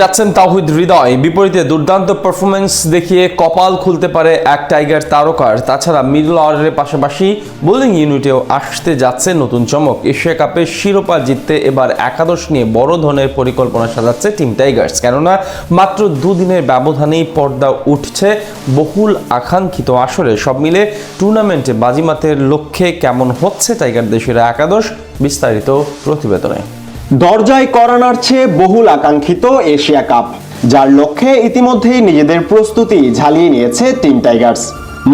যাচ্ছেন তাহিদ হৃদয়। বিপরীতে দুর্দান্ত পারফরমেন্স দেখিয়ে কপাল খুলতে পারে এক টাইগার তারকার। তাছাড়া মিডল অর্ডারের পাশাপাশি বোলিং ইউনিটেও আসতে যাচ্ছে নতুন চমক। এশিয়া কাপের শিরোপা জিততে এবার একাদশ নিয়ে বড় ধরনের পরিকল্পনা সাজাচ্ছে টিম টাইগার্স কেননা মাত্র দুদিনের ব্যবধানেই পর্দা উঠছে বহুল আকাঙ্ক্ষিত আসরে। সব মিলে টুর্নামেন্টে বাজিমাতের লক্ষ্যে কেমন হচ্ছে টাইগার দেশের একাদশ? বিস্তারিত প্রতিবেদনে। দরজায় করা নাড়ছে বহুল আকাঙ্ক্ষিত এশিয়া কাপ, যার লক্ষ্যে ইতিমধ্যেই নিজেদের প্রস্তুতি ঝালিয়ে নিয়েছে টিম টাইগার্স।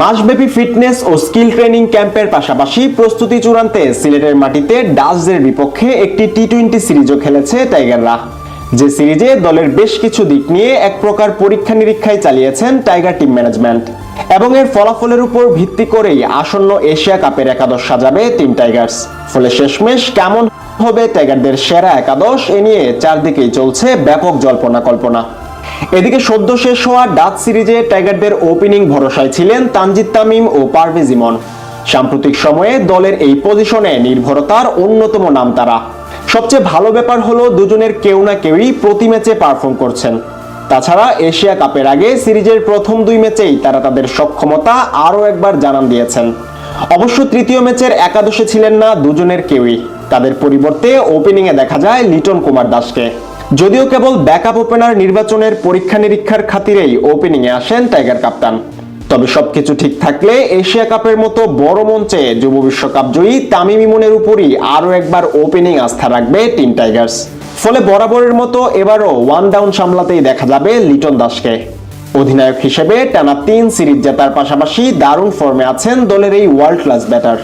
মাসব্যাপী ফিটনেস ও স্কিল ট্রেনিং ক্যাম্পের পাশাপাশি প্রস্তুতি চূড়ান্তে সিলেটের মাটিতে ডাচদের বিপক্ষে একটি টি টোয়েন্টি সিরিজও খেলেছে টাইগাররা। যে সিরিজে দলের বেশ কিছু দিক নিয়ে এক প্রকার পরীক্ষা নিরীক্ষায় চালিয়েছেন টাইগার টিম ম্যানেজমেন্ট। এবং এর ফলাফলের উপর ভিত্তি করেই আসন্ন এশিয়া কাপের একাদশ সাজাবে টিম টাইগার্স। ফলে শেষমেশ কেমন হবে টাইগারদের সেরা একাদশ। এ নিয়ে চারদিকেই চলছে ব্যাপক জল্পনা কল্পনা। এদিকে সদ্য শেষ হওয়া ডাচ সিরিজে টাইগারদের ওপেনিং ভরসায় ছিলেন তানজিদ তামিম ও পারভেজ ইমন। সাম্প্রতিক সময়ে দলের এই পজিশনে নির্ভরতার অন্যতম নাম তারা। সবচেয়ে ভালো ব্যাপার হলো দুজনের কেউ না কেউই প্রতি ম্যাচে পারফর্ম করছেন। তাছাড়া এশিয়া কাপের আগে সিরিজের প্রথম দুই ম্যাচেই তারা তাদের সক্ষমতা আরও একবার জানান দিয়েছেন। অবশ্য তৃতীয় ম্যাচের একাদশে ছিলেন না দুজনের কেউই। তাদের পরিবর্তে ওপেনিংয়ে দেখা যায় লিটন কুমার দাসকে। যদিও কেবল ব্যাকআপ ওপেনার নির্বাচনের পরীক্ষা নিরীক্ষার খাতিরেই ওপেনিংয়ে আসেন টাইগার কাপ্তান তবে সবকিছু ঠিক থাকলে এশিয়া কাপের মতো বড় মঞ্চে যুব বিশ্বকাপ জয়ী তামিম ইমনের উপরই আরও একবার ওপেনিং আস্থা রাখবে টিম টাইগার্স ফলে বরাবরের মতো এবারও ওয়ান ডাউন সামলাতেই দেখা যাবে লিটন দাসকে। অধিনায়ক হিসেবে টানা তিন সিরিজ জেতার পাশাপাশি দারুণ ফর্মে আছেন দলের এই ওয়ার্ল্ড ক্লাস ব্যাটার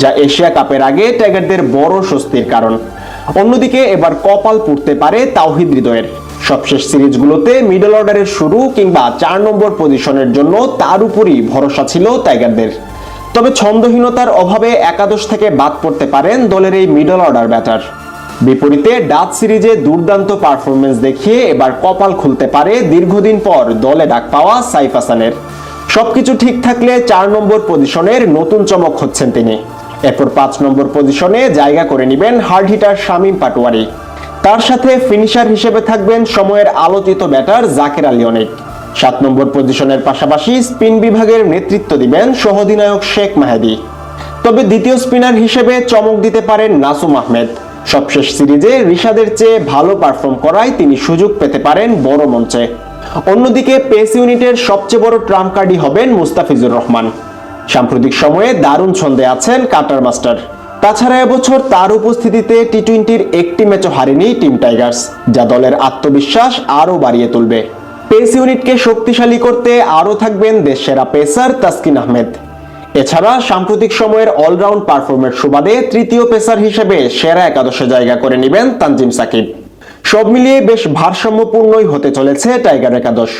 যা এশিয়া কাপের আগে টাইগারদের বড় স্বস্তির কারণ। অন্যদিকে এবার কপাল পুড়তে পারে তাওহিদ হৃদয়ের। সবশেষ সিরিজগুলোতে মিডল অর্ডারের শুরু কিংবা চার নম্বর পজিশনের জন্য তার উপরই ভরসা ছিল টাইগারদের তবে ছন্দহীনতার অভাবে একাদশ থেকে বাদ পড়তে পারেন দলের এই মিডল অর্ডার ব্যাটার। বিপরীতে ডাচ সিরিজে দুর্দান্ত পারফরমেন্স দেখিয়ে এবার কপাল খুলতে পারে দীর্ঘদিন পর দলে ডাক পাওয়া সাইফ হাসানের। সবকিছু ঠিক থাকলে চার নম্বর পজিশনের নতুন চমক হচ্ছেন তিনি। এরপর পাঁচ নম্বর পজিশনে জায়গা করে নেবেন হার্ড হিটার শামীম পাটোয়ারি। তার সাথে ফিনিশার হিসেবে থাকবেন সময়ের আলোচিত ব্যাটার জাকের আলী অনেক। সাত নম্বর পজিশনের পাশাপাশি স্পিন বিভাগের নেতৃত্ব দিবেন সহধিনায়ক শেখ মাহেদি। তবে দ্বিতীয় স্পিনার হিসেবে চমক দিতে পারেন নাসুম আহমেদ। সবশেষ সিরিজে রিশাদের চেয়ে ভালো পারফর্ম করায় তিনি সুযোগ পেতে পারেন বড় মঞ্চে। অন্যদিকে পেস ইউনিটের সবচেয়ে বড় ট্রাম্প কার্ডই হবেন মুস্তাফিজুর রহমান। সাম্প্রতিক সময়ে দারুণ ছন্দে আছেন কাটার মাস্টার। তাছাড়া এবছর তার উপস্থিতিতে টি টোয়েন্টির একটি ম্যাচও হারেনি টিম টাইগার্স, যা দলের আত্মবিশ্বাস আরও বাড়িয়ে তুলবে। পেস ইউনিটকে শক্তিশালী করতে আরও থাকবেন দেশসেরা পেসার তাসকিন আহমেদ। এছাড়া সাম্প্রতিক সময়ের অলরাউন্ড পারফরমেন্স সুবাদে তৃতীয় পেসার হিসেবে সেরা একাদশে জায়গা করে নেবেন তানজিম সাকিব। সব মিলিয়ে বেশ ভারসাম্যপূর্ণই হতে চলেছে টাইগার একাদশ।